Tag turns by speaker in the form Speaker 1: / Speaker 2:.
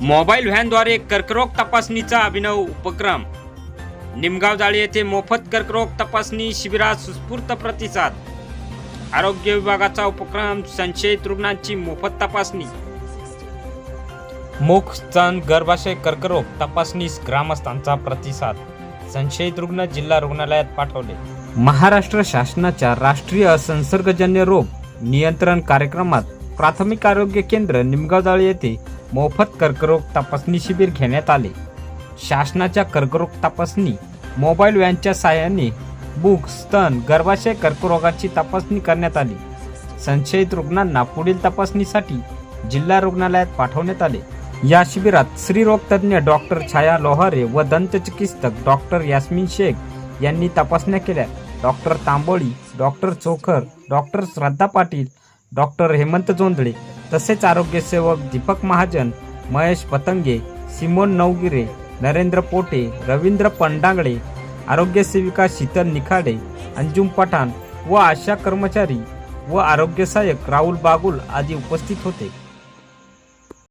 Speaker 1: Mobile व्हॅनद्वारे कर्करोग तपासणीचा अभिनव उपक्रम. निमगाव जाळी येथे मोफत कर्करोग तपासणी शिबिरात सुस्फूर्त प्रतिसाद. आरोग्य विभागाचा उपक्रम संशयित रुग्णांची मोफत तपासणी. मुख स्तन गर्भाशय कर्करोग तपासणीस ग्रामस्थांचा प्रतिसाद संशयित रुग्ण जिल्हा रुग्णालयात पाठवले. महाराष्ट्र शासनाच्या राष्ट्रीय संसर्गजन्य रोग नियंत्रण कार्यक्रमात प्राथमिक आरोग्य केंद्र निमगावजाळी येथे मोफत कर्करोग तपासणी शिबिर घेण्यात आले. शासनाच्या कर्करोग तपासणी मोबाईल व्हॅनच्या साहाय्याने बुक स्तन गर्भाशय कर्करोगाची तपासणी करण्यात आली. संशयित रुग्णांना पुढील तपासणीसाठी जिल्हा रुग्णालयात पाठवण्यात आले. या शिबिरात स्त्रीरोग तज्ज्ञ डॉक्टर छाया लोहारे व दंतचिकित्सक डॉक्टर यास्मिन शेख यांनी तपासण्या केल्या. Doctor Tamboli doctor Chokhar doctor Shraddha Patil doctor Hemant Jondhale तसेच आरोग्यसेवक दीपक महाजन महेश पतंगे सिमोन नवगिरे नरेंद्र पोटे रवींद्र पंडांगळे आरोग्यसेविका शीतल निखाडे अंजुम पठाण व आशा कर्मचारी व आरोग्य सहाय्यक राहुल बागुल आदी उपस्थित होते.